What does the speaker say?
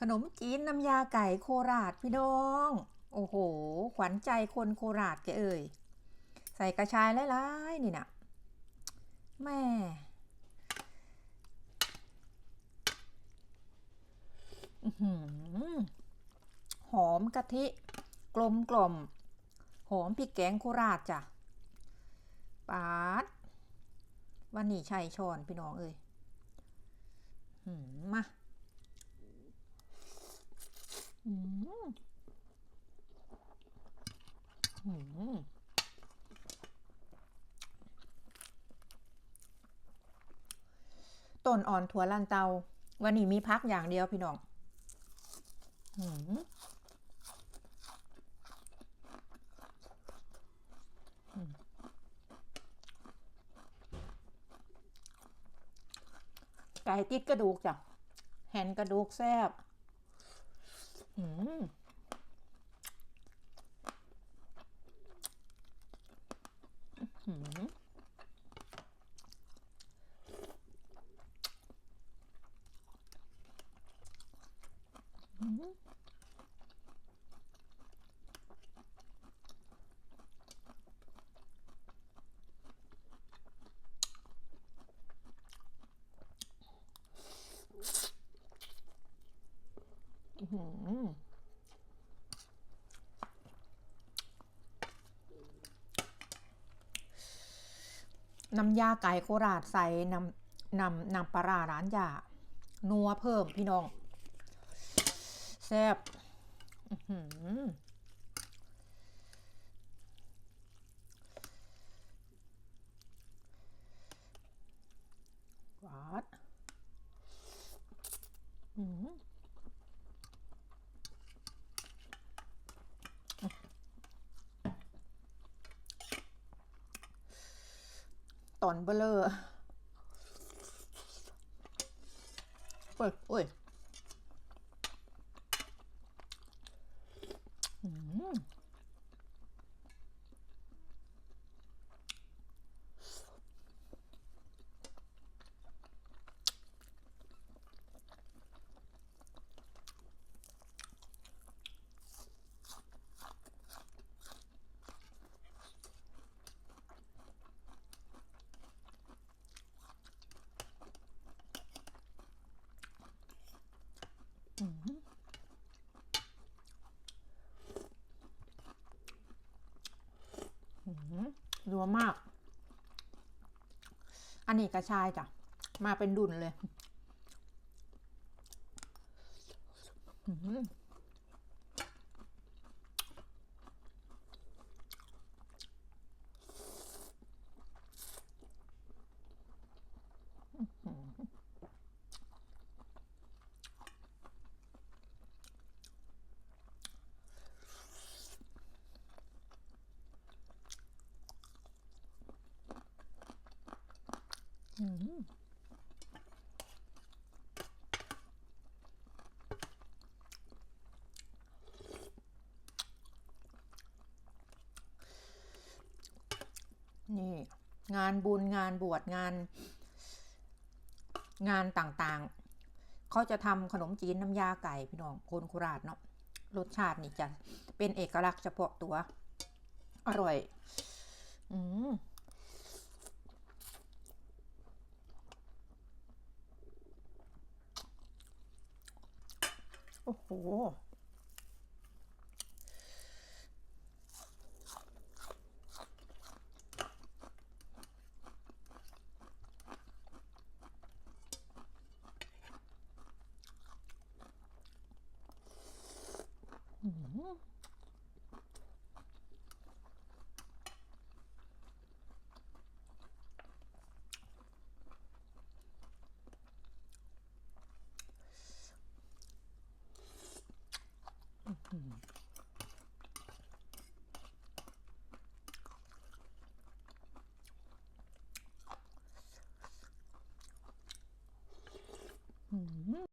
ขนมจีนน้ำยาไก่โคราชพี่น้อง โอ้โห ขวัญใจคนโคราชแกเอ่ย ใส่กระชายหลายๆนี่นะแม่หอมกะทิ กลมกล่อม หอมพริกแกงโคราชจ้ะปาดวันนี้ใช่ช้อนพี่น้องเอ้ยมา อืมอืมต้นอ่อนถั่วลันเตา วันนี้มีพักอย่างเดียวพี่น้องอืมไก่ติดกระดูกจ้ะแฮนกระดูกแซ่บ อืมอืมอืมอื้อหือ น้ำยาไก่โคราชใส่น้ำน้ำน้ำปลาร้าร้านยานัวเพิ่มพี่น้อง แซ่บอื้อหือหวานอืมต อนเบลอโอ้ยโอ้ยอืมอืมอืม รัวมาก อันนี้กระชายจ้ะ มาเป็นดุนเลย อืมอืม นี่ งานบุญงานบวชงาน งานต่างๆ เขาจะทำขนมจีนน้ำยาไก่พี่น้องคนโคราชเนาะรสชาตินี่จะเป็นเอกลักษณ์เฉพาะตัว อร่อย อืม โอ้โห อืม